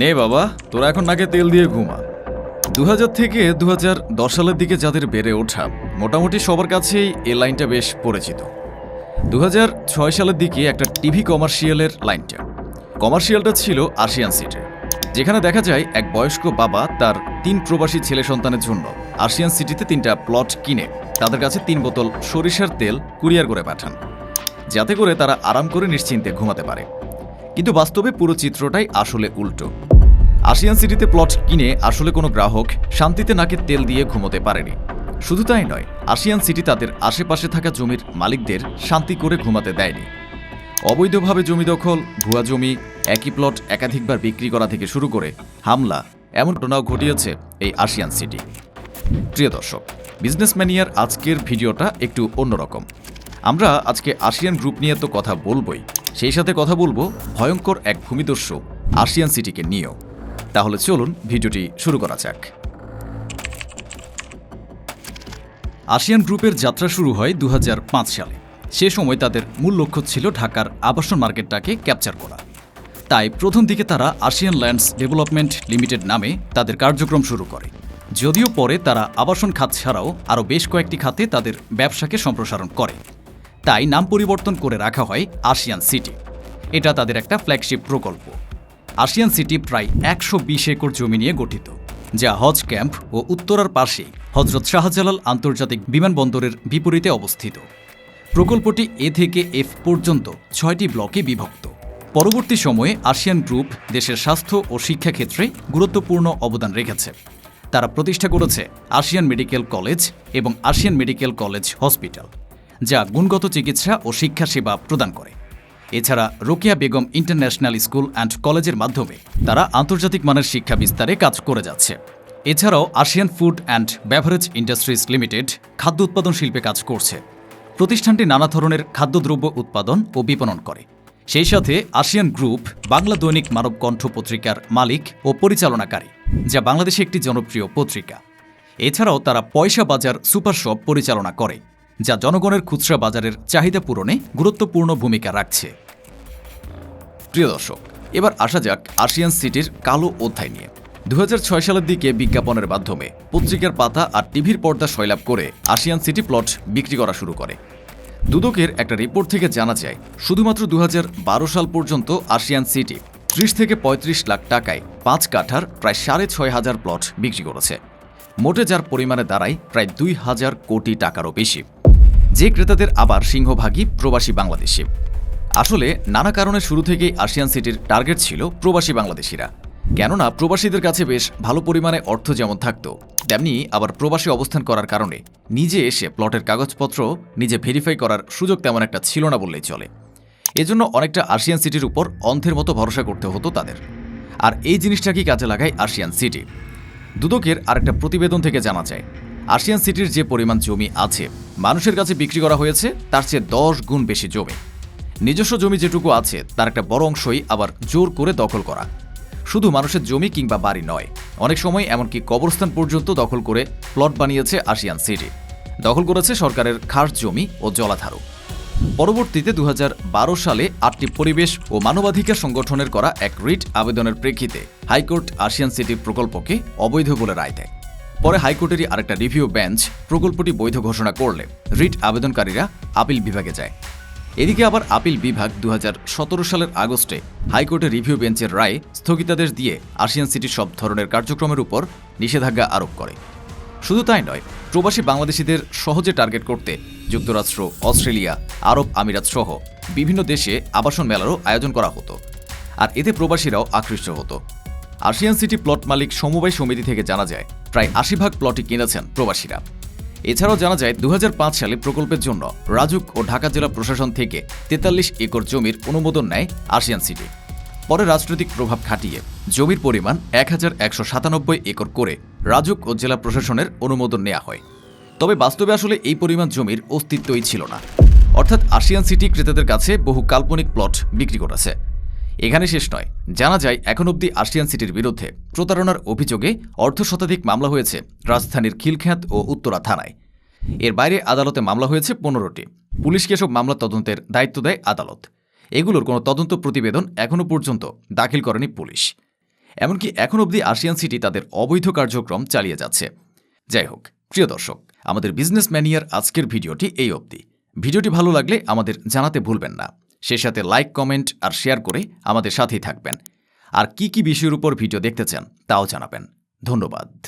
নে বাবা, তোরা এখন নাকে তেল দিয়ে ঘুমা। দু হাজার থেকে দু হাজার দশ সালের দিকে যাদের বেড়ে ওঠা, মোটামুটি সবার কাছেই এই লাইনটা বেশ পরিচিত। দু হাজার ছয় সালের দিকে একটা টিভি কমার্শিয়ালের লাইনটা। কমার্শিয়ালটা ছিল আশিয়ান সিটে, যেখানে দেখা যায় এক বয়স্ক বাবা তার তিন প্রবাসী ছেলে সন্তানের জন্য আশিয়ান সিটিতে তিনটা প্লট কিনে তাদের কাছে তিন বোতল সরিষার তেল কুরিয়ার করে পাঠান, যাতে করে তারা আরাম করে নিশ্চিন্তে ঘুমাতে পারে। কিন্তু বাস্তবে পুরো চিত্রটাই আসলে উল্টো। আশিয়ান সিটিতে প্লট কিনে আসলে কোনো গ্রাহক শান্তিতে নাকে তেল দিয়ে ঘুমোতে পারেনি। শুধু তাই নয় আশিয়ান সিটি তাদের আশেপাশে থাকা জমির মালিকদের শান্তি করে ঘুমাতে দেয়নি। অবৈধভাবে জমি দখল, ভুয়া জমি, একই প্লট একাধিকবার বিক্রি করা থেকে শুরু করে হামলা, এমন ঘটনাও ঘটিয়েছে এই আশিয়ান সিটি। প্রিয় দর্শক বিজনেস ম্যানিয়ার আজকের ভিডিওটা একটু অন্যরকম। আমরা আজকে আশিয়ান গ্রুপ নিয়ে তো কথা বলবই সেই সাথে কথা বলব ভয়ঙ্কর এক ভূমিদস্যু আশিয়ান সিটিকে নিয়েও। তাহলে চলুন ভিডিওটি শুরু করা যাক। আশিয়ান গ্রুপের যাত্রা শুরু হয় দু হাজার পাঁচ সালে। সে সময় তাদের মূল লক্ষ্য ছিল ঢাকার আবাসন মার্কেটটাকে ক্যাপচার করা। তাই প্রথম দিকে তারা আশিয়ান ল্যান্ডস ডেভেলপমেন্ট লিমিটেড নামে তাদের কার্যক্রম শুরু করে। যদিও পরে তারা আবাসন খাত ছাড়াও আরও বেশ কয়েকটি খাতে তাদের ব্যবসাকে সম্প্রসারণ করে। তাই নাম পরিবর্তন করে রাখা হয় আশিয়ান সিটি। এটা তাদের একটা ফ্ল্যাগশিপ প্রকল্প। আশিয়ান সিটি প্রায় একশো বিশ একর জমি নিয়ে গঠিত, যা হজ ক্যাম্প ও উত্তরার পাশে হজরত শাহজালাল আন্তর্জাতিক বিমানবন্দরের বিপরীতে অবস্থিত। প্রকল্পটি এ থেকে এফ পর্যন্ত ছয়টি ব্লকে বিভক্ত। পরবর্তী সময়ে আশিয়ান গ্রুপ দেশের স্বাস্থ্য ও শিক্ষা ক্ষেত্রে গুরুত্বপূর্ণ অবদান রেখেছে। তারা প্রতিষ্ঠা করেছে আশিয়ান মেডিকেল কলেজ এবং আশিয়ান মেডিকেল কলেজ হসপিটাল। যা গুণগত চিকিৎসা ও শিক্ষা সেবা প্রদান করে। এছাড়া Rokeya Begum international school and কলেজের মাধ্যমে তারা আন্তর্জাতিক মানের শিক্ষা বিস্তারে কাজ করে যাচ্ছে। এছাড়াও Ashiyan food and beverage industries limited খাদ্য উৎপাদন শিল্পে কাজ করছে। প্রতিষ্ঠানটি নানা ধরনের খাদ্যদ্রব্য উৎপাদন ও বিপণন করে। সেই সাথে আশিয়ান গ্রুপ, বাংলা দৈনিক মানব কণ্ঠ পত্রিকার মালিক ও পরিচালনাকারী, যা বাংলাদেশে একটি জনপ্রিয় পত্রিকা। এছাড়াও তারা পয়সা বাজার সুপার শপ পরিচালনা করে। যা জনগণের খুচরা বাজারের চাহিদা পূরণে গুরুত্বপূর্ণ ভূমিকা রাখছে। প্রিয় দর্শক, এবার আসা যাক আশিয়ান সিটির কালো অধ্যায় নিয়ে। দু হাজার ছয় সালের দিকে বিজ্ঞাপনের মাধ্যমে পত্রিকার পাতা আর টিভির পর্দা সয়লাভ করে আশিয়ান সিটি প্লট বিক্রি করা শুরু করে। দুদকের একটা রিপোর্ট থেকে জানা যায়, শুধুমাত্র দু হাজার বারো সাল পর্যন্ত আশিয়ান সিটি ত্রিশ থেকে ৩৫ লাখ টাকায় পাঁচ কাঠার প্রায় সাড়ে ছয় হাজার প্লট বিক্রি করেছে। মোটে যার পরিমাণে দাঁড়ায় প্রায় দুই হাজার কোটি টাকারও বেশি। যে ক্রেতাদের আবার সিংহভাগই প্রবাসী বাংলাদেশি। আসলে নানা কারণে শুরু থেকেই আশিয়ান সিটির টার্গেট ছিল প্রবাসী বাংলাদেশিরা। কেননা প্রবাসীদের কাছে বেশ ভালো পরিমাণে অর্থ যেমন থাকত, তেমনি আবার প্রবাসী অবস্থান করার কারণে নিজে এসে প্লটের কাগজপত্র, নিজে ভেরিফাই করার সুযোগ তেমন একটা ছিল না বললেই চলে। এজন্য অনেকটা আশিয়ান সিটির উপর অন্ধের মতো ভরসা করতে হতো তাদের। আর এই জিনিসটাকেই কাজে লাগায় আশিয়ান সিটি? দুদকের আরেকটা প্রতিবেদন থেকে জানা যায় আশিয়ান সিটির যে পরিমাণ জমি আছে, মানুষের কাছে বিক্রি করা হয়েছে, তার চেয়ে দশ গুণ বেশি জমি। নিজস্ব জমি যেটুকু আছে, তার একটা বড় অংশই আবার জোর করে দখল করা। শুধু মানুষের জমি কিংবা বাড়ি নয়, অনেক সময় এমনকি কবরস্থান পর্যন্ত দখল করে প্লট বানিয়েছে আশিয়ান সিটি। দখল করেছে সরকারের খাস জমি ও জলাধারও। পরবর্তীতে দু হাজার বারো সালে আটটি পরিবেশ ও মানবাধিকার সংগঠনের করা এক রিট আবেদনের প্রেক্ষিতে হাইকোর্ট আশিয়ান সিটির প্রকল্পকে অবৈধ বলে রায় দেয়। পরে হাইকোর্টেরই আরেকটা রিভিউ বেঞ্চ প্রকল্পটি বৈধ ঘোষণা করলে রিট আবেদনকারীরা আপিল বিভাগে যায়। এদিকে আবার আপিল বিভাগ দু হাজার সতেরো সালের আগস্টে হাইকোর্টের রিভিউ বেঞ্চের রায় স্থগিতাদেশ দিয়ে আশিয়ান সিটির সব ধরনের কার্যক্রমের উপর নিষেধাজ্ঞা আরোপ করে। শুধু তাই নয়, প্রবাসী বাংলাদেশিদের সহজে টার্গেট করতে যুক্তরাষ্ট্র, অস্ট্রেলিয়া, আরব আমিরাত সহ বিভিন্ন দেশে আবাসন মেলারও আয়োজন করা হতো। আর এতে প্রবাসীরাও আকৃষ্ট হতো। আশিয়ান সিটি প্লট মালিক সমবায় সমিতি থেকে জানা যায়, প্রায় আশি ভাগ প্লটই কিনেছেন প্রবাসীরা। এছাড়াও জানা যায় দু হাজার পাঁচ সালে প্রকল্পের জন্য রাজুক ও ঢাকা জেলা প্রশাসন থেকে তেতাল্লিশ একর জমির অনুমোদন নেয় আশিয়ান সিটি। পরে রাজনৈতিক প্রভাব খাটিয়ে জমির পরিমাণ এক হাজার একশো সাতানব্বই একর করে রাজুক ও জেলা প্রশাসনের অনুমোদন নেওয়া হয়। তবে বাস্তবে আসলে এই পরিমাণ জমির অস্তিত্বই ছিল না। অর্থাৎ আশিয়ান সিটি ক্রেতাদের কাছে বহু কাল্পনিক প্লট বিক্রি করেছে। এখানে শেষ নয়। জানা যায়, এখন অবধি আশিয়ান সিটির বিরুদ্ধে প্রতারণার অভিযোগে অর্ধ শতাধিক মামলা হয়েছে রাজধানীর খিলখ্যাত ও উত্তরা থানায়। এর বাইরে আদালতে মামলা হয়েছে পনেরোটি। পুলিশকে এসব মামলা তদন্তের দায়িত্ব দেয় আদালত। এগুলোর কোনো তদন্ত প্রতিবেদন এখনও পর্যন্ত দাখিল করেনি পুলিশ। এমনকি এখন অবধি আশিয়ান সিটি তাদের অবৈধ কার্যক্রম চালিয়ে যাচ্ছে। যাই হোক, প্রিয় দর্শক, আমাদের বিজনেস ম্যানিয়ার আজকের ভিডিওটি এই অবধি। ভিডিওটি ভালো লাগলে আমাদের জানাতে ভুলবেন না। সেই সাথে লাইক কমেন্ট আর শেয়ার করে আমাদের সাথেই থাকবেন। আর কি কি বিষয়ের উপর ভিডিও দেখতে চান, তাও জানাবেন। ধন্যবাদ।